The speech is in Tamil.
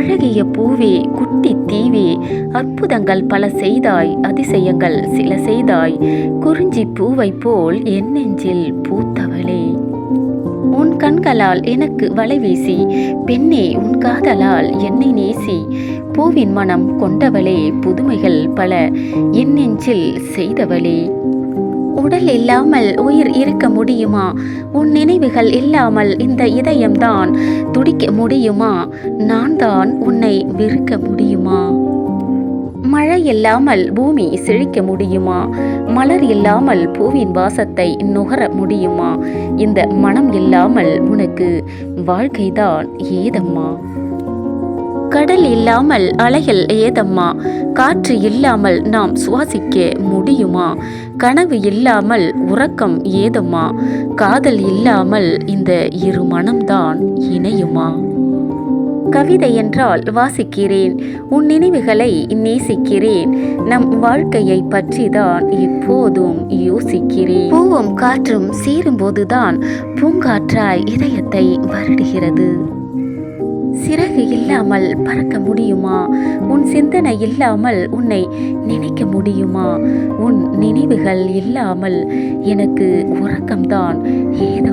அழகிய பூவே குட்டி தீவே அற்புதங்கள் பல செய்தாய் அதிசயங்கள் சில செய்தாய் குறிஞ்சி பூவை போல் என் நெஞ்சில் பூத்தவளே. உன் கண்களால் எனக்கு வலை வீசி பெண்ணே உன் காதலால் என்னை நேசி. பூவின் மனம் கொண்டவளே புதுமைகள் பல என் நெஞ்சில் செய்தவளே. உடல் இல்லாமல் உயிர் இருக்க முடியுமா? உன் நினைவுகள் இல்லாமல் இந்த இதயம்தான் துடிக்க முடியுமா? நான் தான் உன்னை வெறுக்க முடியுமா? மழை இல்லாமல் பூமி செழிக்க முடியுமா? மலர் இல்லாமல் பூவின் வாசத்தை நுகர முடியுமா? இந்த மனம் இல்லாமல் உனக்கு வாழ்க்கைதான் ஏதம்மா? கடல் இல்லாமல் அலைகள் ஏதம்மா? காற்று இல்லாமல் நாம் சுவாசிக்க முடியுமா? கனவு இல்லாமல் உறக்கம் ஏதம்மா காதல் இல்லாமல் இந்த இரு மனம்தான் இணையுமா? கவிதை என்றால் வாசிக்கிறேன் உன் நினைவுகளை நேசிக்கிறேன் நம் வாழ்க்கையை பற்றிதான் எப்போதும் யோசிக்கிறேன். பூவும் காற்றும் சேரும்போதுதான் பூங்காற்றாய் இதயத்தை வருடுகிறது. சிறகு இல்லாமல் பறக்க முடியுமா? உன் சிந்தனை இல்லாமல் உன்னை நினைக்க முடியுமா? உன் நினைவுகள் இல்லாமல் எனக்கு உறக்கம்தான். ஏதோ